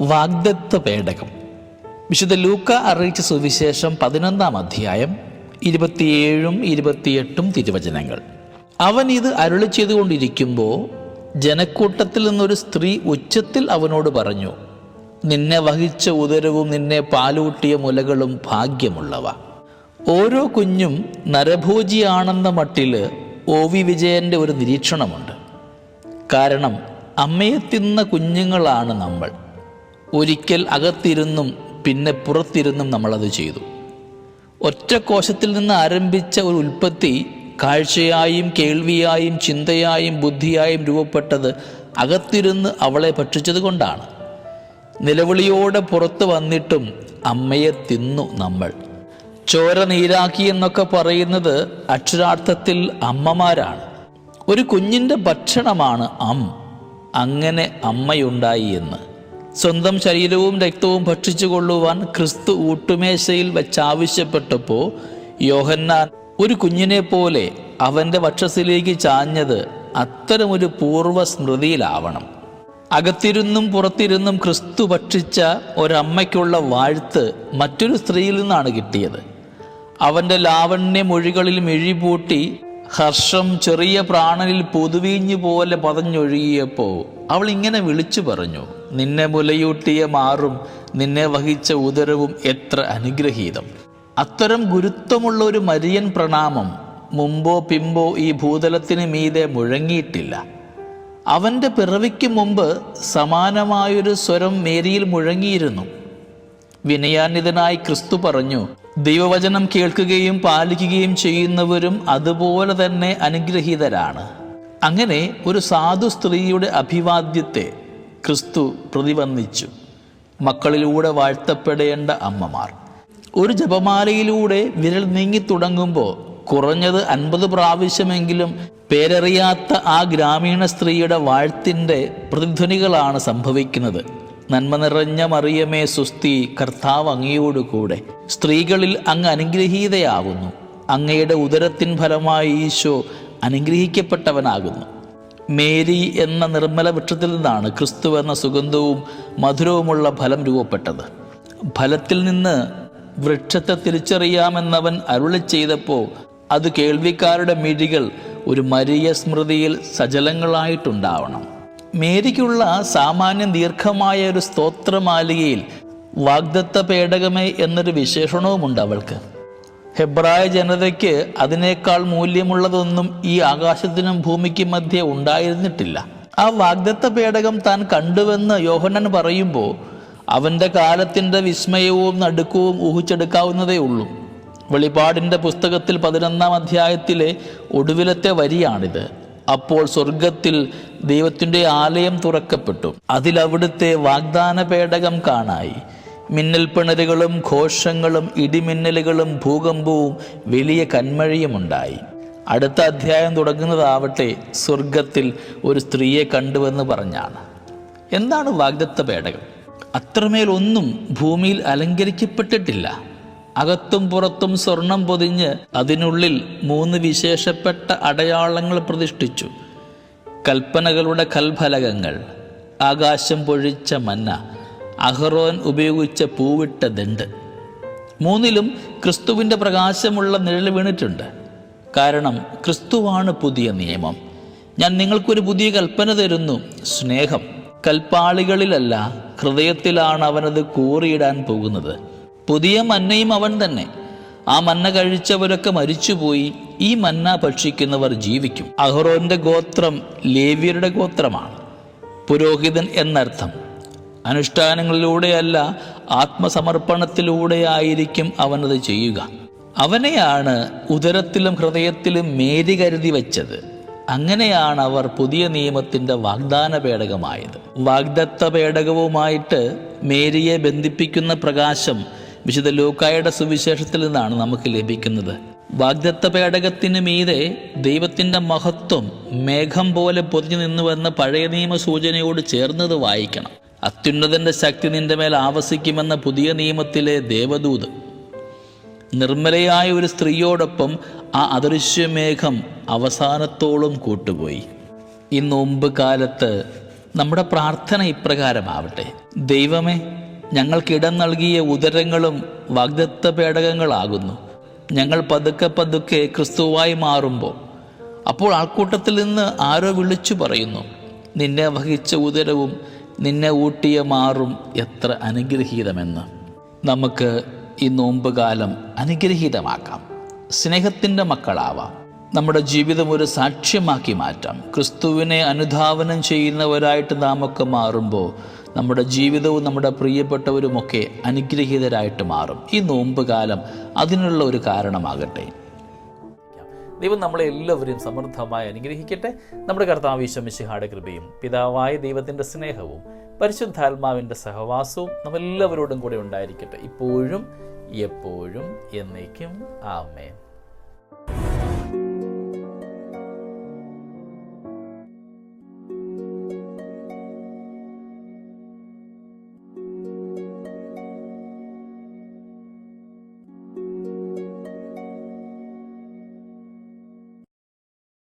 വാഗ്ദത്ത പേടകം. വിശുദ്ധ ലൂക്ക അറിയിച്ച സുവിശേഷം പതിനൊന്നാം അധ്യായം ഇരുപത്തിയേഴും ഇരുപത്തിയെട്ടും തിരുവചനങ്ങൾ. അവൻ ഇത് അരുളി ചെയ്തുകൊണ്ടിരിക്കുമ്പോൾ ജനക്കൂട്ടത്തിൽ നിന്നൊരു സ്ത്രീ ഉച്ചത്തിൽ അവനോട് പറഞ്ഞു നിന്നെ വഹിച്ച ഉദരവും നിന്നെ പാലൂട്ടിയ മുലകളും ഭാഗ്യമുള്ളവ. ഓരോ കുഞ്ഞും നരഭോജിയാണെന്ന മട്ടിൽ ഒ വി വിജയന്റെ ഒരു നിരീക്ഷണമുണ്ട്. കാരണം അമ്മയെ തിന്ന കുഞ്ഞുങ്ങളാണ് നമ്മൾ. ഒരിക്കൽ അകത്തിരുന്നും പിന്നെ പുറത്തിരുന്നും നമ്മളത് ചെയ്തു. ഒറ്റ കോശത്തിൽ നിന്ന് ആരംഭിച്ച ഒരു ഉൽപ്പത്തി കാഴ്ചയായും കേൾവിയായും ചിന്തയായും ബുദ്ധിയായും രൂപപ്പെട്ടത് അകത്തിരുന്ന് അവളെ ഭക്ഷിച്ചത് കൊണ്ടാണ്. നിലവിളിയോടെ പുറത്തു വന്നിട്ടും അമ്മയെ തിന്നു നമ്മൾ. ചോര നീരാക്കി എന്നൊക്കെ പറയുന്നത് അക്ഷരാർത്ഥത്തിൽ അമ്മമാരാണ്. ഒരു കുഞ്ഞിന്റെ ഭക്ഷണമാണ് അം. അങ്ങനെ അമ്മയുണ്ടായി എന്ന്. സ്വന്തം ശരീരവും രക്തവും ഭക്ഷിച്ചു കൊള്ളുവാൻ ക്രിസ്തു ഊട്ടുമേശയിൽ വെച്ച് ആവശ്യപ്പെട്ടപ്പോൾ യോഹന്നാൻ ഒരു കുഞ്ഞിനെ പോലെ അവന്റെ വക്ഷസിലേക്ക് ചാഞ്ഞത് അത്തരമൊരു പൂർവ സ്മൃതിയിലാവണം അകത്തിരുന്നും പുറത്തിരുന്നും ക്രിസ്തു ഭക്ഷിച്ച ഒരമ്മയ്ക്കുള്ള വാഴ്ത്ത് മറ്റൊരു സ്ത്രീയിൽ നിന്നാണ് കിട്ടിയത്. അവന്റെ ലാവണ്യ മൊഴികളിൽ മിഴിപൂട്ടി ഹർഷം ചെറിയ പ്രാണനിൽ പൊതുവീഞ്ഞു പോലെ പതഞ്ഞൊഴുകിയപ്പോൾ അവൾ ഇങ്ങനെ വിളിച്ചു പറഞ്ഞു നിന്നെ മുലയൂട്ടിയ മാറും നിന്നെ വഹിച്ച ഉദരവും എത്ര അനുഗ്രഹീതം. അത്തരം ഗുരുത്വമുള്ള ഒരു മരിയൻ പ്രണാമം മുമ്പോ പിമ്പോ ഈ ഭൂതലത്തിന് മീതെ മുഴങ്ങിയിട്ടില്ല. അവന്റെ പിറവിക്ക് മുമ്പ് സമാനമായൊരു സ്വരം മേരിയിൽ മുഴങ്ങിയിരുന്നു. വിനയാന്വിതനായി ക്രിസ്തു പറഞ്ഞു ദൈവവചനം കേൾക്കുകയും പാലിക്കുകയും ചെയ്യുന്നവരും അതുപോലെ തന്നെ അനുഗ്രഹീതരാണ്. അങ്ങനെ ഒരു സാധു സ്ത്രീയുടെ അഭിവാദ്യത്തെ ക്രിസ്തു പ്രതിബന്ധിച്ചു. മക്കളിലൂടെ വാഴ്ത്തപ്പെടേണ്ട അമ്മമാർ. ഒരു ജപമാലയിലൂടെ വിരൽ നീങ്ങി തുടങ്ങുമ്പോൾ കുറഞ്ഞത് അൻപത് പ്രാവശ്യമെങ്കിലും പേരറിയാത്ത ആ ഗ്രാമീണ സ്ത്രീയുടെ വാഴ്ത്തിന്റെ പ്രതിധ്വനികളാണ് സംഭവിക്കുന്നത്. നന്മ നിറഞ്ഞ മറിയമേ സുസ്തി കർത്താവ് അങ്ങയോട് കൂടെ. സ്ത്രീകളിൽ അങ്ങ് അനുഗ്രഹീതയാവുന്നു. അങ്ങയുടെ ഉദരത്തിൻ ഫലമായി ഈശോ അനുഗ്രഹിക്കപ്പെട്ടവനാകുന്നു. മേരി എന്ന നിർമ്മല വൃക്ഷത്തിൽ നിന്നാണ് ക്രിസ്തു എന്ന സുഗന്ധവും മധുരവുമുള്ള ഫലം രൂപപ്പെട്ടത്. ഫലത്തിൽ നിന്ന് വൃക്ഷത്തെ തിരിച്ചറിയാമെന്നവൻ അരുളി ചെയ്തപ്പോൾ അത് കേൾവിക്കാരുടെ മിഴികൾ ഒരു മരിയ സ്മൃതിയിൽ സജലങ്ങളായിട്ടുണ്ടാവണം. മേരിക്കുള്ള സാമാന്യം ദീർഘമായ ഒരു സ്തോത്രമാലികയിൽ വാഗ്ദത്ത പേടകമേ എന്നൊരു വിശേഷണവുമുണ്ട് അവൾക്ക്. ഹെബ്രായ ജനതയ്ക്ക് അതിനേക്കാൾ മൂല്യമുള്ളതൊന്നും ഈ ആകാശത്തിനും ഭൂമിക്കും മധ്യേ ഉണ്ടായിരുന്നിട്ടില്ല. ആ വാഗ്ദത്ത പേടകം താൻ കണ്ടുവെന്ന് യോഹനൻ പറയുമ്പോൾ അവന്റെ കാലത്തിന്റെ വിസ്മയവും നടുക്കവും ഊഹിച്ചെടുക്കാവുന്നതേ ഉള്ളൂ. വെളിപാടിന്റെ പുസ്തകത്തിൽ പതിനൊന്നാം അധ്യായത്തിലെ ഒടുവിലത്തെ വരിയാണിത്. അപ്പോൾ സ്വർഗത്തിൽ ദൈവത്തിന്റെ ആലയം തുറക്കപ്പെട്ടു. അതിലവിടുത്തെ വാഗ്ദാന പേടകം കാണായി. മിന്നൽപ്പിണരുകളും ഘോഷങ്ങളും ഇടിമിന്നലുകളും ഭൂകമ്പവും വലിയ കന്മഴയുമുണ്ടായി. അടുത്ത അധ്യായം തുടങ്ങുന്നതാവട്ടെ സ്വർഗത്തിൽ ഒരു സ്ത്രീയെ കണ്ടുവെന്ന് പറഞ്ഞാണ്. എന്താണ് വാഗ്ദത്ത പേടകം? അത്രമേൽ ഒന്നും ഭൂമിയിൽ അലങ്കരിക്കപ്പെട്ടിട്ടില്ല. അകത്തും പുറത്തും സ്വർണം പൊതിഞ്ഞ് അതിനുള്ളിൽ മൂന്ന് വിശേഷപ്പെട്ട അടയാളങ്ങൾ പ്രതിഷ്ഠിച്ചു. കൽപ്പനകളുടെ കൽഫലകങ്ങൾ ആകാശം പൊഴിച്ച മന്ന അഹ്റോൻ ഉപയോഗിച്ച പൂവിട്ട ദണ്ട് മൂന്നിലും ക്രിസ്തുവിന്റെ പ്രകാശമുള്ള നിഴൽ വീണിട്ടുണ്ട്. കാരണം ക്രിസ്തുവാണ് പുതിയ നിയമം. ഞാൻ നിങ്ങൾക്കൊരു പുതിയ കൽപ്പന തരുന്നു സ്നേഹം. കൽപ്പാളികളിലല്ല ഹൃദയത്തിലാണ് അവനത് കൂറിയിടാൻ പോകുന്നത്. പുതിയ മന്നയും അവൻ തന്നെ. ആ മന്ന കഴിച്ചവരൊക്കെ മരിച്ചുപോയി ഈ മന്ന ഭക്ഷിക്കുന്നവർ ജീവിക്കും. അഹ്റോന്റെ ഗോത്രം ലേവ്യരുടെ ഗോത്രമാണ്. പുരോഹിതൻ എന്നർത്ഥം അനുഷ്ഠാനങ്ങളിലൂടെയല്ല ആത്മസമർപ്പണത്തിലൂടെയായിരിക്കും അവനത് ചെയ്യുക. അവനെയാണ് ഉദരത്തിലും ഹൃദയത്തിലും മേരി കരുതി വച്ചത്. അങ്ങനെയാണ് അവർ പുതിയ നിയമത്തിന്റെ വാഗ്ദാന പേടകമായത്. വാഗ്ദത്ത പേടകവുമായിട്ട് മേരിയെ ബന്ധിപ്പിക്കുന്ന പ്രകാശം വിശുദ്ധ ലൂക്കായുടെ സുവിശേഷത്തിൽ നിന്നാണ് നമുക്ക് ലഭിക്കുന്നത്. വാഗ്ദത്ത പേടകത്തിന് മീതെ ദൈവത്തിന്റെ മഹത്വം മേഘം പോലെ പൊതിഞ്ഞു നിന്നുവെന്ന പഴയ നിയമ സൂചനയോട് ചേർന്നത് വായിക്കണം. അത്യുന്നതന്റെ ശക്തി നിന്റെ മേൽ ആവസിക്കുമെന്ന പുതിയ നിയമത്തിലെ ദേവദൂത്. നിർമ്മലയായ ഒരു സ്ത്രീയോടൊപ്പം ആ അദൃശ്യമേഘം അവസാനത്തോളം കൂട്ടുപോയി. ഈ നോമ്പ് കാലത്ത് നമ്മുടെ പ്രാർത്ഥന ഇപ്രകാരമാവട്ടെ. ദൈവമേ ഞങ്ങൾക്കിടം നൽകിയ ഉദരങ്ങളും വാഗ്ദത്ത പേടകങ്ങളാകുന്നു. ഞങ്ങൾ പതുക്കെ പതുക്കെ ക്രിസ്തുവായി മാറുമ്പോൾ അപ്പോൾ ആൾക്കൂട്ടത്തിൽ നിന്ന് ആരോ വിളിച്ചു പറയുന്നു നിന്നെ വഹിച്ച ഉദരവും നിന്നെ ഊട്ടിയ മാറും എത്ര അനുഗ്രഹീതമെന്ന്. നമുക്ക് ഈ നോമ്പുകാലം അനുഗ്രഹീതമാക്കാം. സ്നേഹത്തിന്റെ മക്കളാവാം. നമ്മുടെ ജീവിതം ഒരു സാക്ഷ്യമാക്കി മാറ്റാം. ക്രിസ്തുവിനെ അനുധാവനം ചെയ്യുന്നവരായിട്ട് നാമൊക്കെ മാറുമ്പോൾ നമ്മുടെ ജീവിതവും നമ്മുടെ പ്രിയപ്പെട്ടവരുമൊക്കെ അനുഗ്രഹീതരായിട്ട് മാറും. ഈ നോമ്പുകാലം അതിനുള്ള ഒരു കാരണമാകട്ടെ. ദൈവം നമ്മളെ എല്ലാവരെയും സമൃദ്ധമായി അനുഗ്രഹിക്കട്ടെ. നമ്മുടെ കർത്താവ് ഈശ്വമിശിഹാടെ കൃപയും പിതാവായ ദൈവത്തിന്റെ സ്നേഹവും പരിശുദ്ധാത്മാവിന്റെ സഹവാസവും നമ്മെല്ലാവരോടും കൂടെ ഉണ്ടായിരിക്കട്ടെ. ഇപ്പോഴും എപ്പോഴും എന്നേക്കും. ആമേൻ.